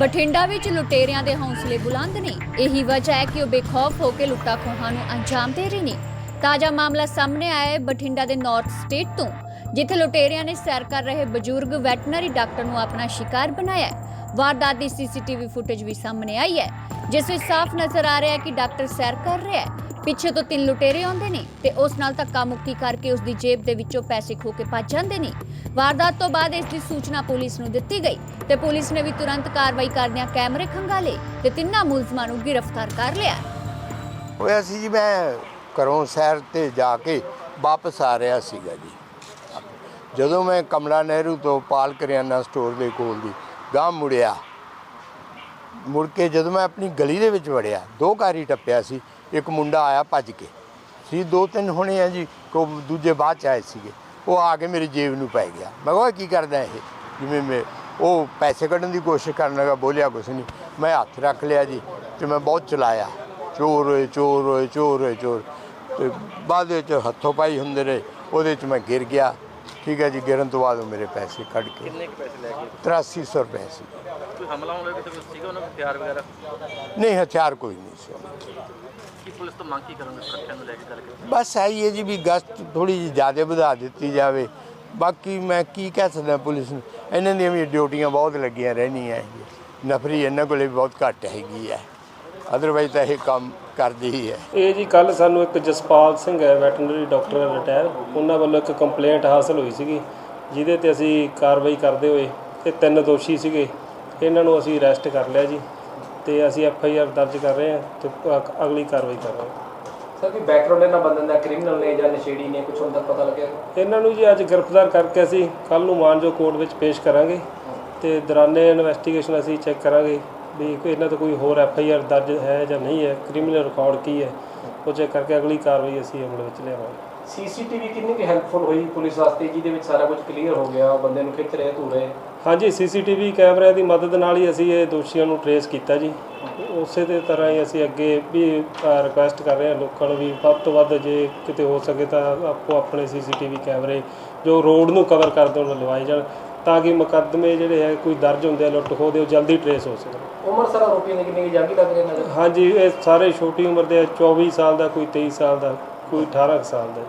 ਬਠਿੰਡਾ ਵਿੱਚ ਲੁਟੇਰਿਆਂ ਦੇ ਹੌਸਲੇ ਬੁਲੰਦ ਨੇ। ਇਹੀ ਵਜ੍ਹਾ ਹੈ ਕਿ ਉਹ ਬੇਖੌਫ ਹੋ ਕੇ ਲੁੱਟਾਂ ਖੋਹਾਂ ਨੂੰ ਅੰਜਾਮ ਦੇ ਰਹੇ ਨੇ। ਤਾਜ਼ਾ ਮਾਮਲਾ ਸਾਹਮਣੇ ਆਇਆ ਹੈ ਬਠਿੰਡਾ ਦੇ ਨਾਰਥ ਸਟੇਟ ਤੋਂ, ਜਿੱਥੇ ਲੁਟੇਰਿਆਂ ਨੇ ਸੈਰ ਕਰ ਰਹੇ ਬਜ਼ੁਰਗ ਵੈਟਰਨਰੀ ਡਾਕਟਰ ਨੂੰ ਆਪਣਾ ਸ਼ਿਕਾਰ ਬਣਾਇਆ ਹੈ। ਵਾਰਦਾਤ ਦੀ ਸੀਸੀਟੀਵੀ ਫੁਟੇਜ ਵੀ ਸਾਹਮਣੇ ਆਈ ਹੈ, ਜਿਸ ਵਿੱਚ ਸਾਫ਼ ਨਜ਼ਰ ਆ ਰਿਹਾ ਹੈ ਕਿ ਡਾਕਟਰ ਸੈਰ ਕਰ ਰਿਹਾ ਹੈ। ਪਿੱਛੇ ਤੋਂ ਤਿੰਨ ਲੁਟੇਰੇ ਆਉਂਦੇ ਨੇ ਤੇ ਉਸ ਨਾਲ ਧੱਕਾ ਮੁੱਕੀ ਕਰਕੇ ਉਸ ਦੀ ਜੇਬ ਦੇ ਵਿੱਚੋਂ ਪੈਸੇ ਖੋ ਕੇ ਭੱਜ ਜਾਂਦੇ ਨੇ। ਵਾਰਦਾਤ ਤੋਂ ਬਾਅਦ ਇਸ ਦੀ ਸੂਚਨਾ ਪੁਲਿਸ ਨੂੰ ਦਿੱਤੀ ਗਈ ਤੇ ਪੁਲਿਸ ਨੇ ਵੀ ਤੁਰੰਤ ਕਾਰਵਾਈ ਕਰਦਿਆਂ ਕੈਮਰੇ ਖੰਗਾਲੇ ਤੇ ਤਿੰਨਾਂ ਮੁਲਜ਼ਮਾਂ ਨੂੰ ਗ੍ਰਿਫਤਾਰ ਕਰ ਲਿਆ। ਹੋਇਆ ਸੀ ਜੀ, ਮੈਂ ਘਰੋਂ ਸੈਰ ਤੇ ਜਾ ਕੇ ਵਾਪਸ ਆ ਰਿਹਾ ਸੀਗਾ ਜੀ। ਜਦੋਂ ਮੈਂ ਕਮਲਾ ਨਹਿਰੂ ਤੋਂ ਪਾਲ ਕਰਿਆਨਾ ਸਟੋਰ ਦੇ ਕੋਲ ਦੀ ਗਾਂਹ ਮੁੜਿਆ, ਮੁੜ ਕੇ ਜਦੋਂ ਮੈਂ ਆਪਣੀ ਗਲੀ ਦੇ ਵਿੱਚ ਵੜਿਆ, ਦੋ ਘਰ ਹੀ ਟੱਪਿਆ ਸੀ ਇੱਕ ਮੁੰਡਾ ਆਇਆ ਭੱਜ ਕੇ। ਸੀ ਦੋ ਤਿੰਨ ਹੋਣੇ ਆ ਜੀ ਕੋ ਦੂਜੇ ਬਾਅਦ ਚ ਆਏ ਸੀਗੇ। ਉਹ ਆ ਕੇ ਮੇਰੀ ਜੇਬ ਨੂੰ ਪੈ ਗਿਆ। ਮੈਂ ਕਿਹਾ ਕੀ ਕਰਦਾ ਇਹ? ਜਿਵੇਂ ਮੈਂ ਉਹ ਪੈਸੇ ਕੱਢਣ ਦੀ ਕੋਸ਼ਿਸ਼ ਕਰਨ ਲੱਗਾ ਬੋਲਿਆ ਕੁਛ ਨਹੀਂ ਮੈਂ ਹੱਥ ਰੱਖ ਲਿਆ ਜੀ ਤੇ ਮੈਂ ਬਹੁਤ ਚਲਾਇਆ। ਚੋਰ ਹੋਏ ਚੋਰ ਹੋਏ ਚੋਰ ਹੋਏ ਚੋਰ। ਤੇ ਬਾਅਦ ਵਿੱਚ ਹੱਥੋਂ ਪਾਈ ਹੁੰਦੇ ਰਹੇ। ਉਹਦੇ ਚ ਮੈਂ ਗਿਰ ਗਿਆ। ਠੀਕ ਹੈ ਜੀ ਗਿਰਨ ਤੋਂ ਬਾਅਦ ਉਹ ਮੇਰੇ ਪੈਸੇ ਕੱਢ ਕੇ ਕਿੰਨੇ ਕੁ ਪੈਸੇ ਲੈ ਗਏ 8300 ਰੁਪਏ ਸੀ। ਹਮਲਾ ਹੋਣਾ ਕਿਸੇ ਕੋਲ ਸੀਗਾ ਉਹਨਾਂ ਕੋਲ ਹਥਿਆਰ ਵਗੈਰਾ? ਨਹੀਂ ਹਥਿਆਰ ਕੋਈ ਨਹੀਂ ਸੀ। ਤੋਂ ਮੰਗ ਕੀ ਕਰੋਗੇ ਸੁਰੱਖਿਆ ਨੂੰ ਲੈ ਕੇ ਚੱਲ ਕੇ ਬਸ ਆਈ ਹੈ ਜੀ ਵੀ ਗਸ਼ਤ ਥੋੜੀ ਜਿਹੀ ਜ਼ਿਆਦਾ ਵਧਾ ਦਿੱਤੀ ਜਾਵੇ। ਬਾਕੀ ਮੈਂ ਕੀ ਕਹਿ ਸਕਦਾ ਪੁਲਿਸ ਨੂੰ? ਇਹਨਾਂ ਦੀਆਂ ਵੀ ਡਿਊਟੀਆਂ ਬਹੁਤ ਲੱਗੀਆਂ ਰਹਿਣੀਆਂ ਹੈ ਨਫਰੀ ਇਹਨਾਂ ਕੋਲੇ ਵੀ ਬਹੁਤ ਘੱਟ ਹੈਗੀ ਹੈ। ਅਦਰਵਾਈਜ਼ ਤਾਂ ਇਹ ਕੰਮ ਕਰਦੀ ਹੀ ਹੈ। ਇਹ ਜੀ ਕੱਲ ਸਾਨੂੰ ਇੱਕ ਜਸਪਾਲ ਸਿੰਘ ਹੈ ਵੈਟਰਨਰੀ ਡਾਕਟਰ ਰਿਟਾਇਰ। ਉਹਨਾਂ ਵੱਲੋਂ ਇੱਕ ਕੰਪਲੇਂਟ ਹਾਸਲ ਹੋਈ ਸੀਗੀ ਜਿਹਦੇ ਤੇ ਅਸੀਂ ਕਾਰਵਾਈ ਕਰਦੇ ਹੋਏ ਇਹ ਤਿੰਨ ਦੋਸ਼ੀ ਸੀਗੇ। ਇਹਨਾਂ ਨੂੰ ਅਸੀਂ ਅਰੈਸਟ ਕਰ ਲਿਆ ਜੀ। ਤੇ ਅਸੀਂ ਐਫ ਆਈ ਆਰ ਦਰਜ ਕਰ ਰਹੇ ਹਾਂ ਤੇ ਅਗ- ਅਗਲੀ ਕਾਰਵਾਈ ਕਰ ਰਹੇ ਹਾਂ। ਸਰ ਕੀ ਬੈਕਗ੍ਰਾਉਂਡ ਇਹਨਾਂ ਬੰਦਿਆਂ ਦਾ ਕ੍ਰਿਮੀਨਲ ਨੇ ਜਾਂ ਨਸ਼ੇੜੀ ਨੇ ਕੁਝ ਹੁਣ ਤੱਕ ਪਤਾ ਲੱਗਿਆ? ਇਹਨਾਂ ਨੂੰ ਜੀ ਅੱਜ ਗ੍ਰਿਫਤਾਰ ਕਰਕੇ ਅਸੀਂ ਕੱਲ ਨੂੰ ਮਾਨਜੋ ਕੋਰਟ ਵਿੱਚ ਪੇਸ਼ ਕਰਾਂਗੇ ਤੇ ਦੌਰਾਨੇ ਇਨਵੈਸਟੀਗੇਸ਼ਨ ਅਸੀਂ ਚੈੱਕ ਕਰਾਂਗੇ ਵੀ ਕੋਈ ਇਹਨਾਂ ਤੋਂ ਕੋਈ ਹੋਰ ਐਫ ਆਈ ਆਰ ਦਰਜ ਹੈ ਜਾਂ ਨਹੀਂ ਹੈ ਕ੍ਰਿਮੀਨਲ ਰਿਕਾਰਡ ਕੀ ਹੈ ਉਹ ਚੈੱਕ ਕਰਕੇ ਅਗਲੀ ਕਾਰਵਾਈ ਅਸੀਂ ਅਮਲ ਵਿੱਚ ਲਿਆਵਾਂਗੇ। ਸੀਸੀਟੀਵੀ ਕਿੰਨੀ ਕੁ ਹੈਲਪਫੁਲ ਹੋਈ ਪੁਲਿਸ ਵਾਸਤੇ ਜਿਹਦੇ ਵਿੱਚ ਸਾਰਾ ਕੁਝ ਕਲੀਅਰ ਹੋ ਗਿਆ ਬੰਦੇ ਨੂੰ ਖਿੱਚ ਰਹੇ ਧੂ ਰਹੇ ਹਾਂਜੀ ਸੀਸੀਟੀਵੀ ਕੈਮਰਿਆਂ ਦੀ ਮਦਦ ਨਾਲ ਹੀ ਅਸੀਂ ਇਹ ਦੋਸ਼ੀਆਂ ਨੂੰ ਟਰੇਸ ਕੀਤਾ ਜੀ। ਉਸੇ ਦੇ ਤਰ੍ਹਾਂ ਹੀ ਅਸੀਂ ਅੱਗੇ ਵੀ ਰਿਕੁਐਸਟ ਕਰ ਰਹੇ ਹਾਂ ਲੋਕਾਂ ਨੂੰ ਵੀ ਵੱਧ ਤੋਂ ਵੱਧ ਜੇ ਕਿਤੇ ਹੋ ਸਕੇ ਤਾਂ ਆਪੋ ਆਪਣੇ ਸੀਸੀਟੀਵੀ ਕੈਮਰੇ ਜੋ ਰੋਡ ਨੂੰ ਕਵਰ ਕਰਦੇ ਉਹਨਾਂ ਲਵਾਏ ਜਾਣ ਤਾਂ ਕਿ ਮੁਕੱਦਮੇ ਜਿਹੜੇ ਹੈ ਕੋਈ ਦਰਜ ਹੁੰਦੇ ਆ ਲੁੱਟ ਖੋਹ ਦੇ ਉਹ ਜਲਦੀ ਟਰੇਸ ਹੋ ਸਕਣ। ਉਮਰ ਸਰ ਆਰੋਪੀਆਂ ਦੀ ਕਿੰਨੀ ਜਾਂਦੀ ਲੱਗ ਰਹੀ ਨਜ਼ਰ ਹਾਂਜੀ ਇਹ ਸਾਰੇ ਛੋਟੀ ਉਮਰ ਦੇ ਆ, 24 ਸਾਲ ਦਾ ਕੋਈ 23 ਸਾਲ ਦਾ। ਕੋਈ 18 ਸਾਲ ਦਾ